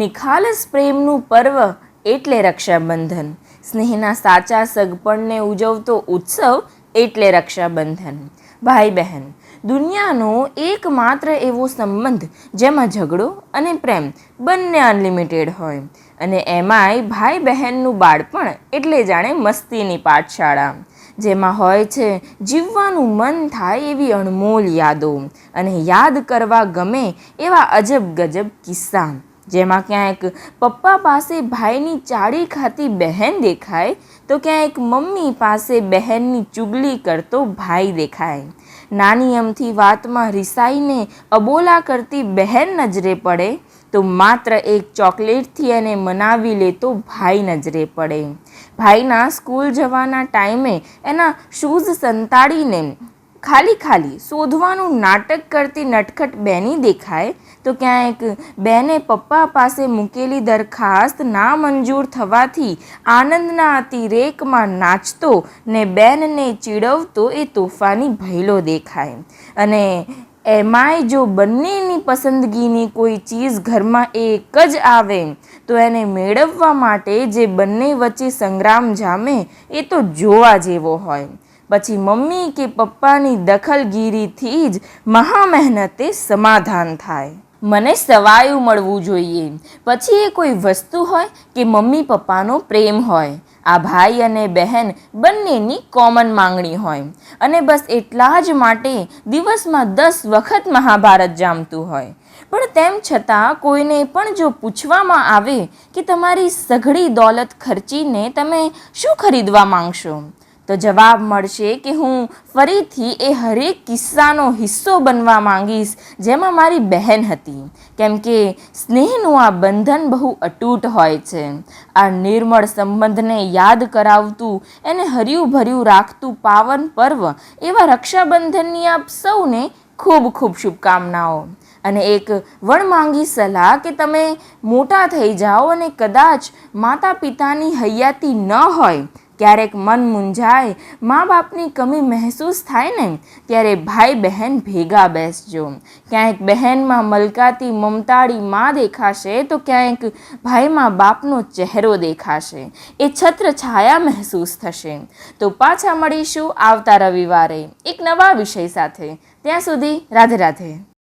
નિખાલસ પ્રેમનું પર્વ એટલે રક્ષાબંધન. સ્નેહના સાચા સગપણને ઉજવતો ઉત્સવ એટલે રક્ષાબંધન. ભાઈ બહેન, દુનિયાનો એકમાત્ર એવો સંબંધ જેમાં ઝઘડો અને પ્રેમ બંને અનલિમિટેડ હોય. અને એમાંય ભાઈ બહેનનું બાળપણ એટલે જાણે મસ્તીની પાઠશાળા. જેમાં હોય છે જીવવાનું મન થાય એવી અણમોલ યાદો. અને યાદ કરવા ગમે એવા અજબ ગજબ કિસ્સા. જેમાં ક્યાંક પપ્પા પાસે ભાઈની ચાળી ખાતી બહેન દેખાય, તો ક્યાંક મમ્મી પાસે બહેનની ચુગલી કરતો ભાઈ દેખાય. નાની અમથી વાતમાં રિસાઈને અબોલા કરતી બહેન નજરે પડે, તો માત્ર એક ચોકલેટથી એને મનાવી લેતો ભાઈ નજરે પડે. ભાઈના સ્કૂલ જવાના ટાઈમે એના શૂઝ સંતાડીને ખાલી ખાલી શોધવાનું નાટક કરતી નટખટ બેની દેખાય, તો ક્યાંક બેને પપ્પા પાસે મૂકેલી દરખાસ્ત ના મંજૂર થવાથી આનંદના અતિરેકમાં નાચતો ને બેનને ચીડવતો એ તોફાની ભૈલો દેખાય. અને એમાંય જો બંનેની પસંદગીની કોઈ ચીજ ઘરમાં એક જ આવે, તો એને મેળવવા માટે જે બંને વચ્ચે સંગ્રામ જામે એ તો જોવા જેવો હોય. પછી મમ્મી કે પપ્પાની દખલગીરીથી જ મહા મહેનતે સમાધાન થાય. મને સવાયું મળવું જોઈએ. પછી એ કોઈ વસ્તુ હોય કે મમ્મી પપ્પાનો પ્રેમ હોય. આ ભાઈ અને બહેન બંનેની કોમન માંગણી હોય. અને બસ એટલા જ માટે દિવસમાં દસ વખત મહાભારત જામતું હોય. પણ તેમ છતાં કોઈને પણ જો પૂછવામાં આવે કે તમારી સઘળી દોલત ખર્ચીને તમે શું ખરીદવા માંગશો? તો જવાબ મળશે કે હું ફરીથી એ હરેક કિસ્સાનો હિસ્સો બનવા માંગીશ, જેમાં મારી બહેન હતી. કેમ કે સ્નેહનું આ બંધન બહુ અતૂટ હોય છે. આ નિર્મળ સંબંધને યાદ કરાવતું, એને હર્યું ભર્યું રાખતું પાવન પર્વ, એવા રક્ષાબંધનની આપ સૌને ખૂબ ખૂબ શુભકામનાઓ. અને એક વણમાંગી સલાહ કે તમે મોટા થઈ જાઓ અને કદાચ માતા પિતાની હૈયાતી ન હોય ક્યારેક મન મૂંઝાય મા બાપની કમી મહેસૂસ થાય ને, ત્યારે ભાઈ બહેન ભેગા બેસજો. ક્યાંક બહેનમાં મલકાતી મમતાળી માં દેખાશે, તો ક્યાંક ભાઈમાં બાપનો ચહેરો દેખાશે. એ છત્ર છાયા મહેસૂસ થશે. તો પાછા મળીશું આવતા રવિવારે એક નવા વિષય સાથે. ત્યાં સુધી રાધે રાધે